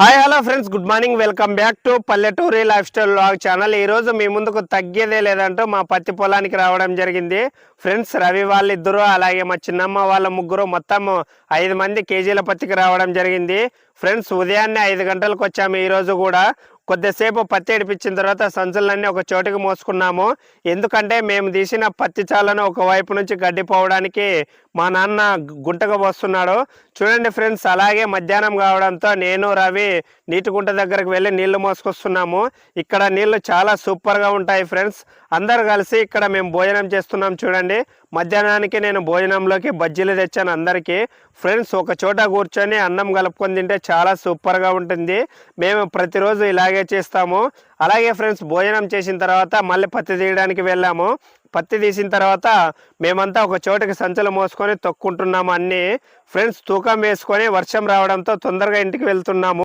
Hi hello friends. Good morning. Welcome back to పల్లెటూరి life style log channel. ఈ రోజు మీ ముందుకు తగ్గేదే లేదంటూ మా పత్తి పొలానికి రావడం జరిగింది. ఫ్రెండ్స్ రవి వాళ్ళిద్దరూ అలాగే మా చిన్నమ్మ వాళ్ళ ముగ్గురు మొత్తం ఐదు మంది కేజీల పత్తికి రావడం జరిగింది. ఫ్రెండ్స్ ఉదయాన్నే ఐదు గంటలకు వచ్చాము. ఈరోజు కూడా కొద్దిసేపు పత్తి ఏడిపించిన తర్వాత సంచులన్నీ ఒక చోటుకి మోసుకున్నాము. ఎందుకంటే మేము తీసిన పత్తి చాలను ఒక వైపు నుంచి గడ్డి పోవడానికి మా నాన్న గుంటగా పోస్తున్నాడు. చూడండి ఫ్రెండ్స్ అలాగే మధ్యాహ్నం కావడంతో నేను రవి నీటి గుంట దగ్గరకు వెళ్ళి నీళ్ళు మోసుకొస్తున్నాము. ఇక్కడ నీళ్ళు చాలా సూపర్గా ఉంటాయి ఫ్రెండ్స్. అందరు కలిసి ఇక్కడ మేము భోజనం చేస్తున్నాం చూడండి. మధ్యాహ్నానికి నేను భోజనంలోకి బజ్జీలు తెచ్చాను అందరికీ. ఫ్రెండ్స్ ఒక చోట కూర్చొని అన్నం కలుపుకొని తింటే చాలా సూపర్గా ఉంటుంది. మేము ప్రతిరోజు ఇలాగే చేస్తాము. అలాగే ఫ్రెండ్స్ భోజనం చేసిన తర్వాత మళ్ళీ పత్తి తీయడానికి వెళ్ళాము. పత్తి తీసిన తర్వాత మేమంతా ఒక చోటకి సంచులు మోసుకొని తొక్కుంటున్నాము అన్నీ. ఫ్రెండ్స్ తూకం వేసుకొని వర్షం రావడంతో తొందరగా ఇంటికి వెళ్తున్నాము.